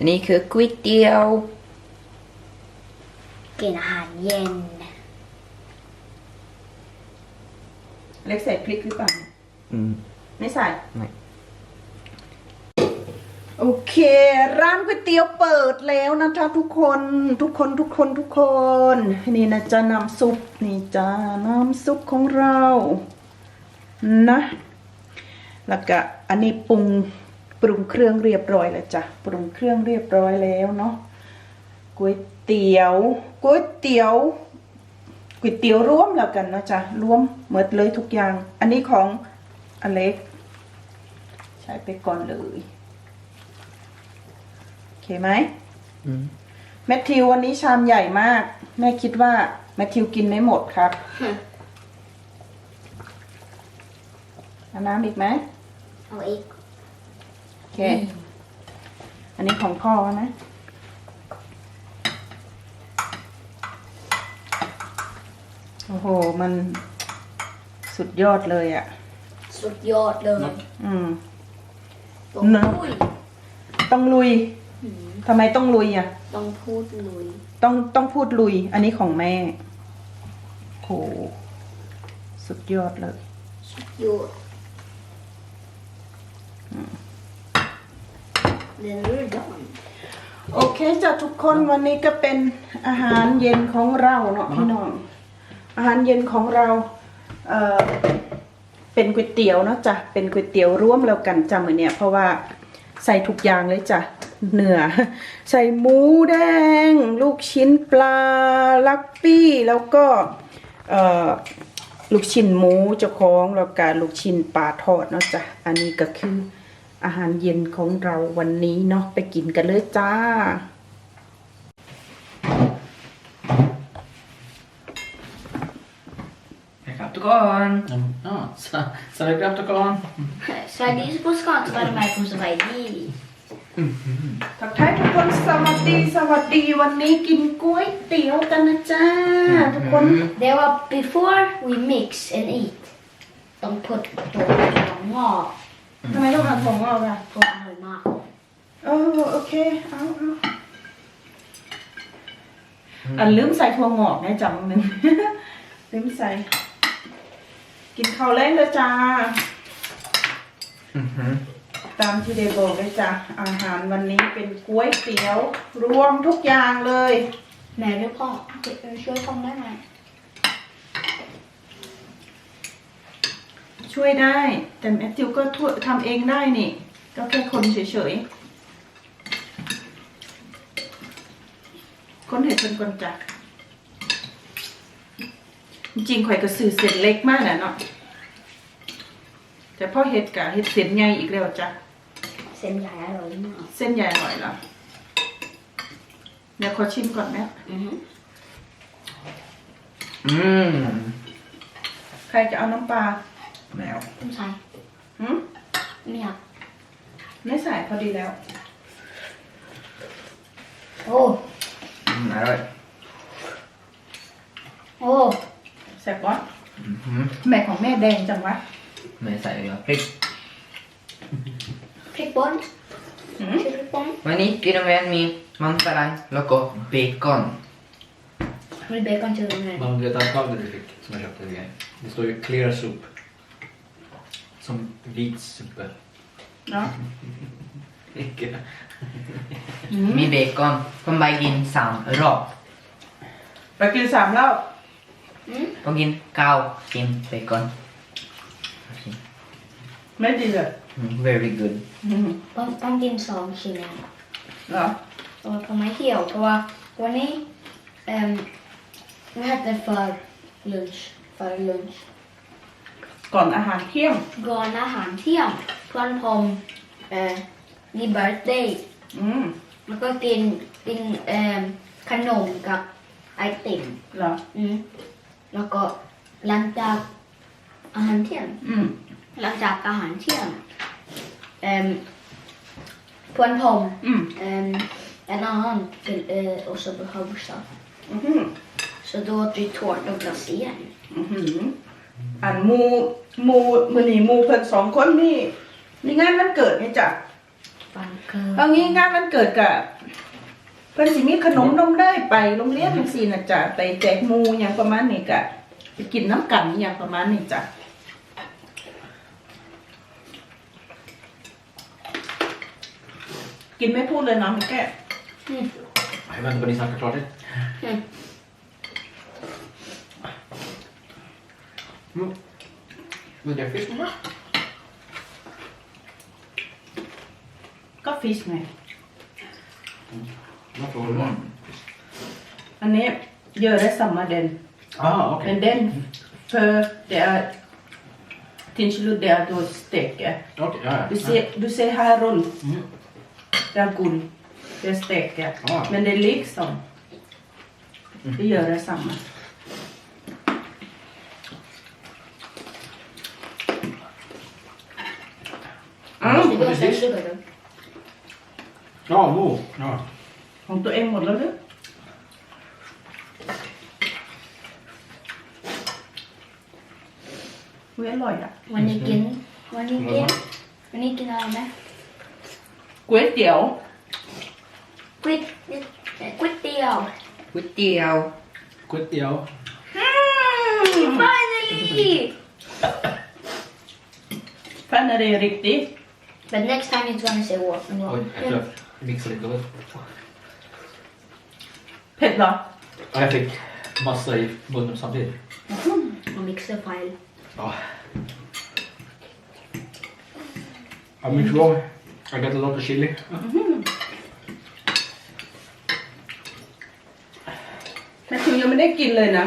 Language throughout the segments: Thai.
อันนี้คือก๋วยเตี๋ยว กินอาหารเย็น เล็กใส่พริกหรือเปล่า อืม ไม่ใส่ ไม่ โอเค ร้านก๋วยเตี๋ยวเปิดแล้วนะคะทุกคนทุกคนทุกคนทุกคน นี่นะจ๊ะน้ำซุปนี่จ้าน้ำซุปของเรา นะ แล้วก็อันนี้ปรุง ปรุงเครื่องเรียบร้อยแล้วจ้ะปรุงเครื่องเรียบร้อยแล้วเนาะก๋วยเตี๋ยวก๋วยเตี๋ยวก๋วยเตี๋ยวร่วมแล้วกันนะจ๊ะรวมหมดเลยทุกอย่าง อันนี้ของอเล็ก ใช้ไปก่อนเลยโอเคไหมอืมแมทธิววันนี้ชามใหญ่มาก แม่คิดว่าแมทธิวกินไม่หมดครับเอาน้ำอีกไหมเอาอีกโอ เค อันนี้ของพ่อนะ โอ้โห มันสุดยอดเลยอะ่ะ สุดยอดเลยอืมต้องเนอะลุยต้องลุยอืมทำไมต้องลุยอะ่ะ ต้องพูดลุยต้องต้องพูดลุย อันนี้ของแม่ โห สุดยอดเลย สุดยอด เดี๋ยวรู้ดอนโอเคจ้ะทุกคนวันนี้ก็เป็นอาหารเย็นของเราเนาะพี่น้อง อาหารเย็นของเราเอ่อเป็นก๋วยเตี๋ยวเนาะจ้ะเป็นก๋วยเตี๋ยวร่วมแล้วกันจ้ะมือเนี่ยเพราะว่าใส่ทุกอย่างเลยจ้ะเนื้อใส่หมูแดง ลูกชิ้นปลาลักปี้แล้วก็เอ่อลูกชิ้นหมูเจ้าของแล้วก็ลูกชิ้นปลาทอดเนาะจ้ะอันนี้ก็คือ อาหารเย็นของเราวันนี้เนาะไปกินกันเลยจ้า Jag kan inte gå an. Ja, så, så det glömde kolla. Sverige på skånska var det med på Sverige ทักทายทุกคนสวัสดีสวัสดีวันนี้กินก๋วยเตี๋ยวกันนะจ้าทุกคน Det var before we mix and eat ต้องพดตัวของงอก ทำไมต้องทำของเราล่ะเพราะอร่อยมากเออโอเคเอาเอาอันลืมใส่ถั่วงอกนะจำหนึ่ง ลืมใส่ กินข้าวแรงเลยจ้า Mhm. ตามที่เดบอกเลยจ้าอาหารวันนี้เป็นก๋วยเตี๋ยว รวมทุกอย่างเลย แม่ด้วยพ่อช่วยทำได้ไหม ช่วยได้ แต่แมทธิวก็ทั่วทำเองได้นี่ ก็แค่คนเฉยๆคนเห็ดเป็นคนจักจริงๆข่อยก็สื่อเส้นเล็กมากนะเนาะแต่พ่อเห็ดกะเห็ดเส้นใหญ่อีกแล้วจ้ะเส้นใหญ่อร่อยมากเส้นใหญ่หน่อยละเดี๋ยวขอชิมก่อนแม่อือฮึ Mm. ใครจะเอาน้ำปลา Nej. ต้องใส่หืมไม่อยากไม่ใส่พอดีแล้ว โอ้ Mm, nej. โอ้แซ่บวะ Mhm. แม่ของแม่แดงจังวะ Men jag säger jag prick. พริกป่นหืมพริกป่น Men inte inom en min mantalang, loco, bacon. มีเบคอนเจอร์ไง Man vet antagligen du fick som jag köpte igen. Det står ju clear soup. Som vit suppe. เนาะ Icke. มีเบคอนผมไปกินสามรอบไปกินสามแล้วอืมผมกินข้าวกินเบคอนไม่ดีเลย Mm, very good อืมต้องต้องกินสองชิ้นนะเหรอเพราะว่าผมไม่เที่ยวเพราะว่าวันนี้เอ่อไม่ให้แต่ för lunch för lunch ก่อนอาหารเที่ยง ก่อนอาหารเที่ยงเพื่อนผมเอ่อมี birthday อืมแล้วก็กินกินเอ่อขนมกับไอติมเหรอ อืมแล้วก็หลังจากอาหารเที่ยง อืม หลังจากอาหารเที่ยงเอ่อเพื่อนผมอืม um, en annan till eh, också på Hausa. อือหือ Så då åt vi tårta och glass igen. อือหือ อันหมูหมูมือนี่หมูเพิ่นสองคนนี่มีงานวันเกิดไงจ้ะ Spanker. เอางี้งานวันเกิดกับเพิ่นสิมีขนมนมได้ไปโรงเรียนจังซี่นะจ๊ะไปแจกหมูหยังประมาณนี้กะไปกินน้ำกันอหย่างประมาณนี้จ้ะกินไม่พูดเลยเนาะแม่แก้ Jag väntar på att ni snackar klart det. Mm. Mm. Men det är fisk med. ก็ฟิชไง Varför har du barn? อันนี้เยอะได้สัมมาเดน Ah, okej. Men den, för det är till slut det är då steker. Okej, ja, ja. Du ser, du ser här runt, Mm. det är guld. Det är steker. Ah. Men det är liksom. Det gör detsamma. Det går precis. sen sugar då. Ja, mo. Ja. ของตัวเองหมดแล้วหรืออุ๊ยอร่อยอะ Manikin. Manikin. Manikin är med. ก๋วยเตี๋ยว Quit. Quit deal. ก๋วยเตี๋ยวก๋วยเตี๋ยว Finally! Fan är det riktigt? But next time it's gonna say what? Oj, jag tror jag mixade lite dåligt. เผ็ดเหรอ Ja, jag fick massa i munnen samtidigt. Och mixa file. Ja. Ja, mycket bra. I got a lot of chili. แม่ทิวยังไม่ได้กินเลยนะ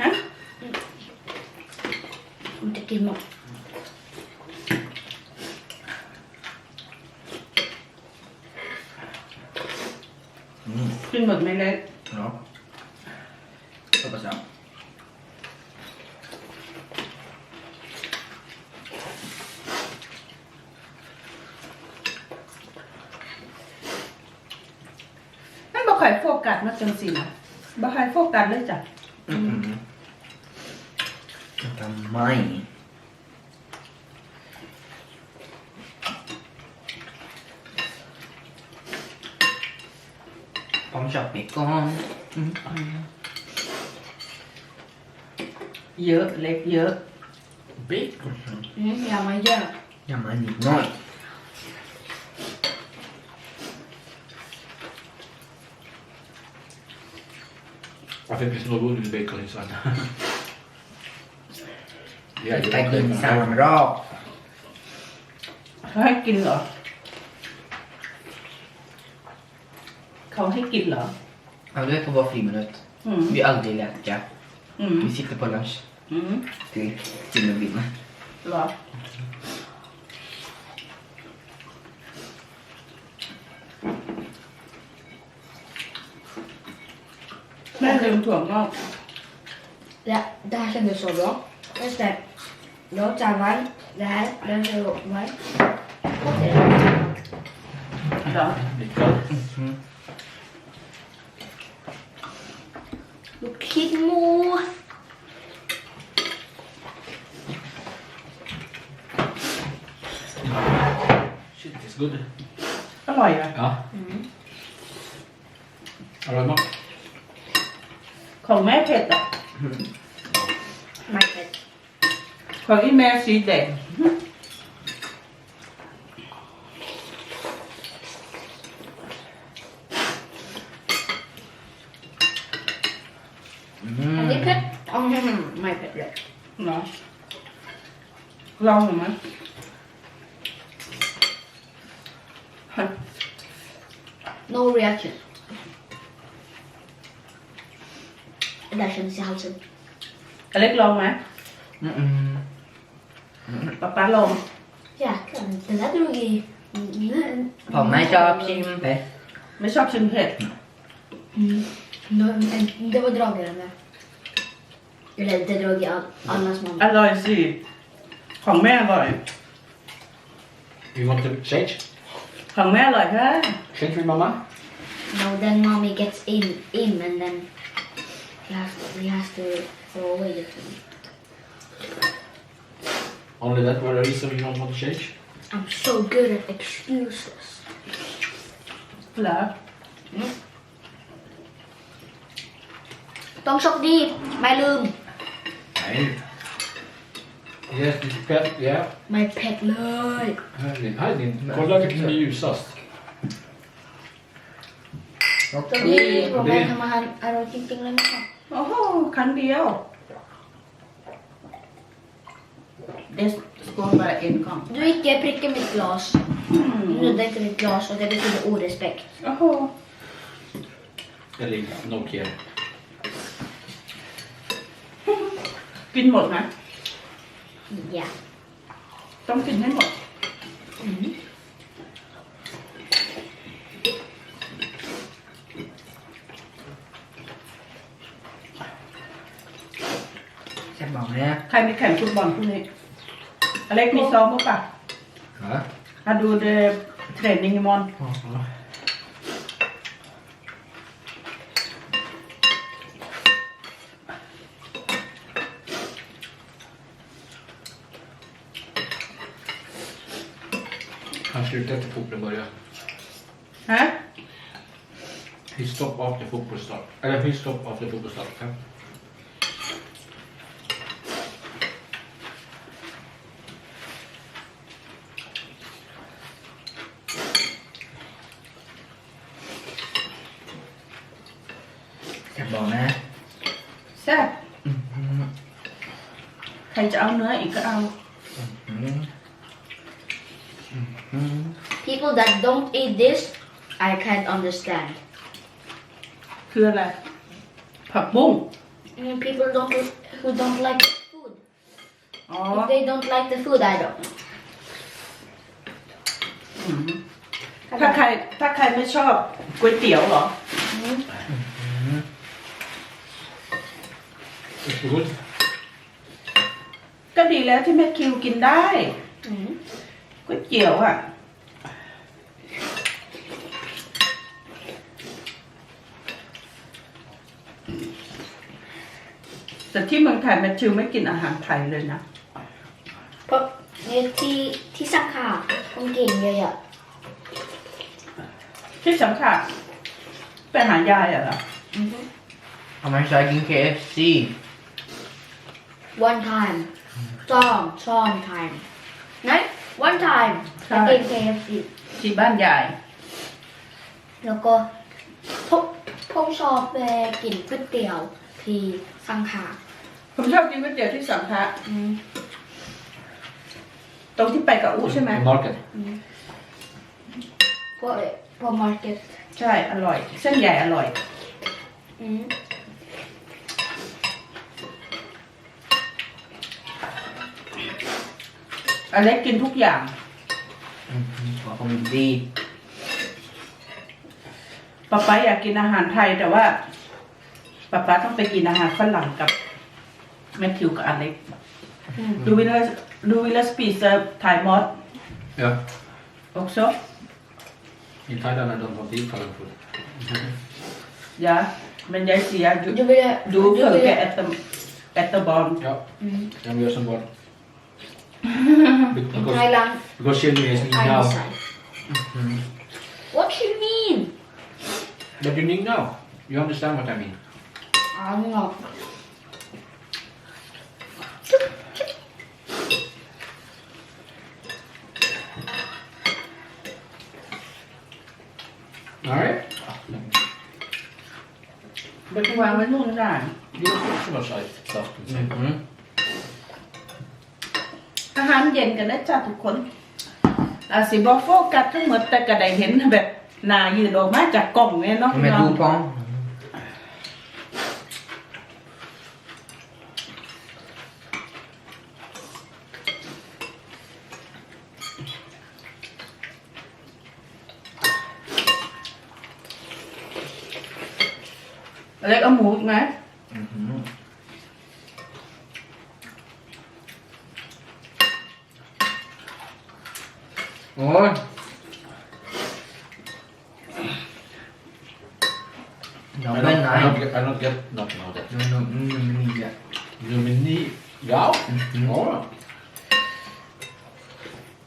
ฮะ Inte kimmo. กินหมดไหมเล็ก Ja. Hoppas jag. นั่นบอกใครโฟกัสมาจังสินะบอกใครโฟกัสเลยจ้ะ Mm. Vänta, maj. Kom köp bacon. Mm. เยอะเล็กเยอะ Bacon. Mm, ja, man gör. Ja, men nitt noj. Jag fick precis något godis bacon i sen. Ja, Jag ska in samrad. เขาให้กินเหรอ เขาให้กินเหรอ Ja, du är på vår friminut. อืม Vi är aldrig läka. อืม Vi sitter på lunch อืม till timmen vinner. เหรอแม่ลืมถั่วงอก Ja, det här kändes så bra. Just det. Då tar man det här, den ser upp mig. Och det är เหรอ Lite kallt. Mhm. Kimmo! Shit, it's good. อร่อยอะ Ja. Aroma. ของแม่เผ็ดอะ My pet. ของอีแม่สีแดง And det är Mm. pet. Mm, my pet. Yeah. เหรอลองหน่อยไหมฮะ No reaction. Det där kändes i halsen. อเล็กลองไหม Mm-mm. ป๊าป๊าลอง Jäklar, det där drog i... Mm. På mig köp simpe. ไม่ชอบชิมเผ็ด Mm. No, men det var dragare med. Eller det drog i all, allas อ mamma. ร่อยสิ ของแม่อร่อย You want to change? ของแม่อร่อยแค่ Change with mamma? No, then mommy gets in, in and then he has, he has to throw away the food. Only that were the reason you don't want to change? I'm so good at excuses. เหรอ ต้องโชคดีไม่ลืม Nej. Yes, this pet, yeah. ไม่เผ็ดเลย Här är din. Här är din. Kolla vilken som är ljusast. โอเคนี่ผมไปทำอาหารอร่อยจริงๆเลยนะคะโอ้โหครั้งเดียวเดสโกนบาเอ็นก่อน Du gick jag pricka mitt glas. Du nuddade inte mitt glas och det betyder orespekt. โอ้โห Eller no care. กินหมดนะ Ja. ต้องกินให้หมดแซ่บบอกเลยนะใครมีแข่งฟุตบอลพรุ่งนี้อเล็กมีซ้อมมั้งปะ Va? มาดูเดเทรนนิ่งมอน Han slutar efter fotbollen börjar. ฮะ He stop after fotbollsstart. Eller he stop after fotbollsstart. Ja. แซ่บบอกนะแซ่บใครจะเอาเนื้ออีกก็เอา อืมอืม People that don't eat this, I can't understand. คืออะไร ผักบุ้ง Mm, People don't who don't like the food. อ๋อ If they don't like the food, I don't. อืมถ้าใคร ถ้าใครไม่ชอบก๋วยเตี๋ยวเหรอ Varsågod. ก็ดีแล้วที่แม่คิวกินได้ Mm. ก๋วยเตี๋ยวอะ แต่ที่เมืองไทยแมทธิวไม่กินอาหารไทยเลยนะ เพราะเนี่ยที่ที่สักขาต้องกินเยอะที่สำคัญไปหายายอะเหรอๆ Mhm. ทำไมชายกิน KFC One time. Song, song time. No? One time. I Time. กิน KFC ที่บ้านยาย แล้วก็ผมผมชอบไปกินก๋วยเตี๋ยวที่สังขา ผมชอบกินก๋วยเตี๋ยวที่สังขะอืมตรงที่ไปกับอุใช่ไหม I market. พวกพวกมาร์เก็ตใช่ อร่อย เส้นใหญ่อร่อยอืมอเล็กกินทุกอย่างอืมขอคอมเมนต์ดีป๊าป๊าอยากกินอาหารไทยแต่ว่าป๊าป๊าต้องไปกินอาหารฝรั่งกับ แมทธิวกับอเล็กอืมดูวิลเลดูวิลเลสปีเซอร์ไทยมอส Ja. också In Thailand I don't want to eat Thailand food. ja men jag ser du, ดูวิล du ดูวิล försöker äta, äta barn Ja, อืม jag gör som barn. Because, ไทยลัง because children is ไทย now. ใส่ What you mean But you need now. You understand what I mean. อ๋อเงา Alright. ไปวางไว้นู่นก็ได้ You don't put so much stuff อืม inside. อืมอาหารเย็นกันนะจ้าทุกคนอาสิบอโฟกัสทั้งหมดแต่ก็ได้เห็นแบบหนายืนออกมาจากกล่องเนี่ยเนาะทำไมดูพ เล็กเอาหมูอีกไหมอืมโอ้ย I น้อง don't, เป็นไง I don't, get, I don't get nothing of that. น้องน้องอืมมันนี่อะ You mean knee? Ja. Mm. Ja.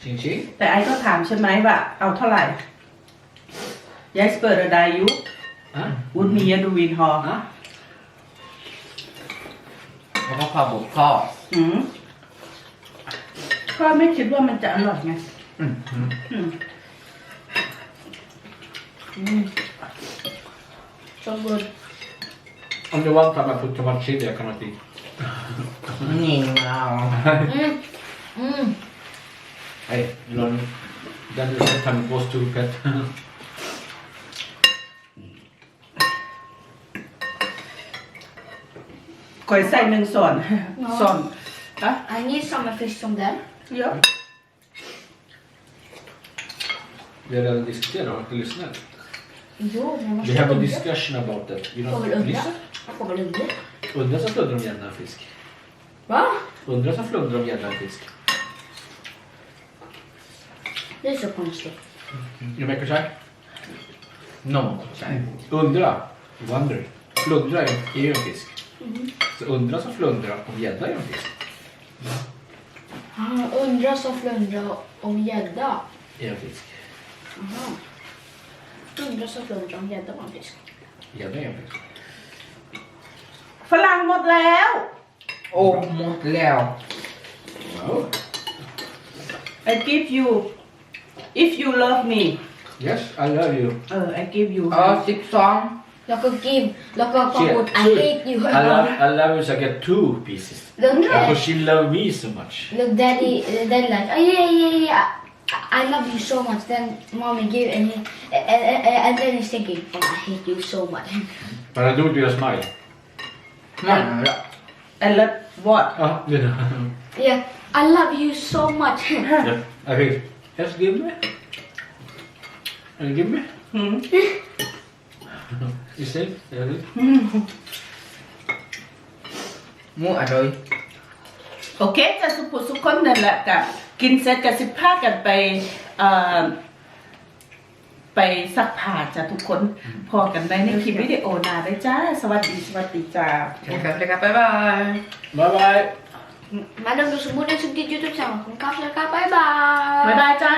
Ching ching. แต่ไอ้ก็ถามใช่ไหมว่าเอาเท่าไหร่ยายสเปิดอะไรยุ Huh? วุฒมียดูวินฮอ Huh? แล้วก็ข้าวบุกข้ออืมก็ไม่คิดว่ามันจะอร่อยไงอืมอืม So good. On the one time I put too much chili, I cannot eat. นี่เอา Mm. Mm. Hey, you know, then the second time it was too pet. ก่อยใส่หนึ่งส่วนส่วนอะ I need some fish from there. เยอะ Vi har redan diskuterat, har inte lyssnat? Jo, men man Vi ska have a undra. discussion about that. You Får väl know, undra. listen. Jag får väl undra. Undra som flundrar om gädda en fisk. Va? Undra som flundrar om gädda en fisk. Det är så konstigt. You make a try? นมใช่ Undra, wonder. Flundra är är ju en fisk. Så undra som flundra om gädda är en fisk. Ah, undra så flundra om gädda. Är en fisk. Aha. Undra så flundra om gädda var en fisk. Gädda är en fisk. ฝรั่งหมดแล้ว โอ้หมดแล้ว Wow. I give you if you love me Yes, I love you. เออ I give you เออสิบสอง Lock of give, lock of comfort. I hate you. I love, I love you so I get two pieces. Don't Because she loved me so much. Look, daddy, uh, then like, oh yeah, yeah, yeah. I love you so much. Then mommy give and, he, and, and, and then he's thinking, oh, I hate you so much. But I do it with a smile. No. I love what? Oh, you know. yeah, I love you so much. yeah, I think, just give me. And give me. Mm -hmm. You see? Yeah, look. หมูอร่อยโอเคจะสุขุสุขคนนั่นแหละกับกินเสร็จกับสิพากันไปเอ่อไปซักผ้าจ้ะทุกคนพอกันได้ในคลิปวิดีโอหนาได้จ้า สวัสดีสวัสดีจ้านะครับนะครับบ๊ายบาย Bye bye. Madam, du som borde suttit i Youtube-channel. Kanske, bye bye. บ๊ายบายจ้า